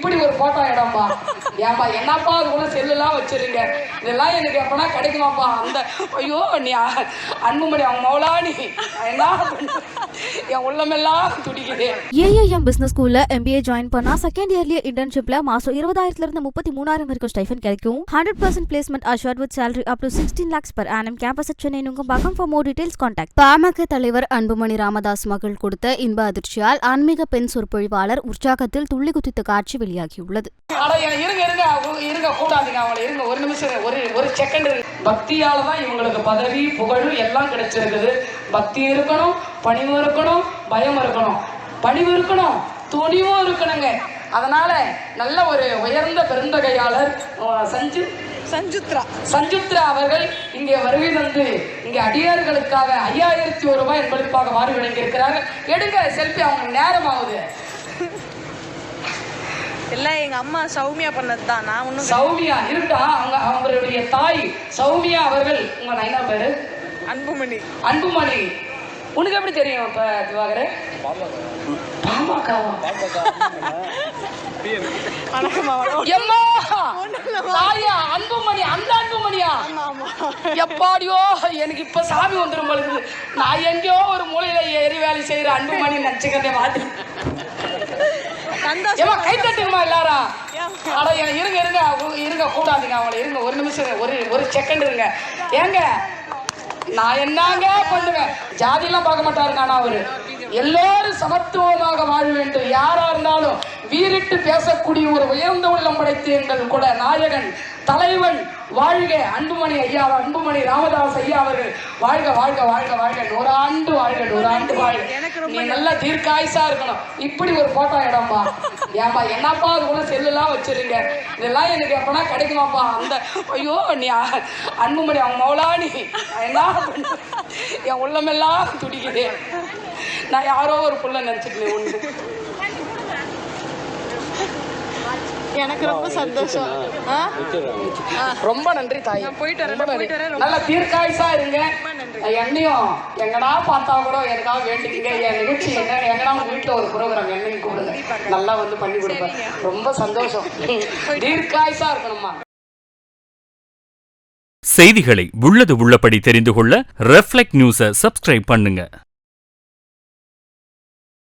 இப்படி ஒரு போட்டோ இடம்பா ஏன்பா என்னப்பா அது கூட செல்லுலாம் வச்சிருங்க? இதெல்லாம் எனக்கு எப்பனா கிடைக்குமாப்பா? அந்த ஐயோ நீ அன்புமணி அவங்க மௌலா நீ. என்ன பண்ண? என் உள்ளமெல்லாம் துடிக்குது. ஏஏஎம் பிசினஸ் ஸ்கூல்ல எம்பிஏ ஜாயின் பண்ணா செகண்ட் இயர்லயே இன்டர்ன்ஷிப்ல மாசம் இருபதாயிரத்துல இருந்து முப்பத்தி மூணாயிரம் வரைக்கும் ஸ்டைஃபன் கிடைக்கும். Hundred percent placement assured with salary up to sixteen lakhs per annum. Campus Chennai Nungambakkam for more details contact PMK தலைவர் அன்புமணி ராமதாஸ் மகள் கொடுத்த இன்ப அதிர்ச்சியால் ஆன்மீக பெண் சொற்பொழிவாளர் உற்சாகத்தில் துள்ளி குதித்த காட்சி வெளியாகியுள்ளது. இருங்க இருங்க கூடாதீங்க அவங்கள இருங்க. ஒரு நிமிஷம் ஒரு ஒரு செகண்ட் பக்தியால தான் இவங்களுக்கு பதவி புகழ் எல்லாம் கிடைச்சிருக்குது. பக்தி இருக்கணும் பணிவு இருக்கணும் பயம் இருக்கணும். பணிவு இருக்கணும் துணிவும் இருக்கணுங்க. அதனால நல்ல ஒரு உயர்ந்த பெருந்தகையாளர் சஞ்சு சஞ்சுத்ரா. சஞ்சுத்ரா அவர்கள் இங்கே வருகை தந்து இங்கே அடியார்களுக்காக ஐயாயிரத்தி ஒரு ரூபாய் என்பதற்காக மாறி வழங்கியிருக்கிறார்கள் எடுங்க செல்ஃபி அவங்க நேரம் ஆகுது எல்லாம் எங்க அம்மா சௌமியா பண்ணது தான். நான் ஒன்றும் சௌமியா இருக்கா அவங்க அவங்களுடைய தாய். சௌமியா அவர்கள் உங்க நைனா பேரு? அன்புமணி. அன்புமணி. உனக்கு எப்படி தெரியும் இப்ப திவாகரே? அன்புமணி அந்த அன்புமணியா? எப்பாடியோ எனக்கு இப்ப சாமி வந்துரும் பொழுது நான் எங்கேயோ ஒரு மூலையில ஏறி வேலை செய்யற அன்புமணி நினைச்சுக்கிறதே மாத்தி சந்தோஷம் ஏமா கை தட்டுங்கம்மா எல்லாரும். அட இருங்க இருங்க. இருங்க கூடாதீங்க அவங்கள. இருங்க ஒரு நிமிஷம் ஒரு ஒரு செகண்ட் இருங்க. ஏங்க நான் என்னங்க பண்ணுவேன்? ஜாதியெல்லாம் பார்க்க மாட்டாருங்க ஆனா அவரு. எல்லாரும் சமத்துவமாக வாழ வேண்டும். யாரா இருந்தாலும் வீரிட்டு பேசக்கூடிய ஒரு உயர்ந்த உள்ளம் படைத்த எங்கள் கூட நாயகன் தலைவன் வாழ்க அன்புமணி ஐயா அன்புமணி ராமதாஸ் ஐயா அவர்கள். வாழ்க வாழ்க வாழ்க வாழ்க. நூறாண்டு வாழ்க நூறாண்டு வாழ்க. நீ நல்லா தீர்க்காயுசா இருக்கணும். இப்படி ஒரு போட்டோ இடம்பா. ஏன்பா என்னப்பா அது கூட செல்லுலாம் வச்சிருங்க. இதெல்லாம் எனக்கு எப்பனா கிடைக்குமாப்பா. அந்த ஐயோ நீ அன்புமணி அவங்க மௌலா நீ என்ன? என் உள்ளமெல்லாம் துடிக்குது. நான் யாரோ ஒரு புள்ள நினைச்சிட்டு ஒன்று எனக்கு ரொம்ப சந்தோஷம். ஆ? ரொம்ப நன்றி தாய். நான் போயிட்டு வரேன், நல்ல தீர்க்காயுசா இருங்க. என்னையும் எங்கடா பார்த்தா கூட எனக்காக வேண்டிக்கங்க? என் நிகழ்ச்சி என்ன? எங்கடா உங்க வீட்டுல ஒரு ப்ரோக்ராம் என்னையும் கூப்பிடுங்க. நல்லா வந்து பண்ணி கொடுப்பேன் ரொம்ப சந்தோஷம். தீர்க்காயுசா இருக்கணும்மா செய்திகளை உள்ளது உள்ளபடி தெரிந்து கொள்ள ரெஃப்ளெக்ட் நியூஸை சப்ஸ்கிரைப் பண்ணுங்க.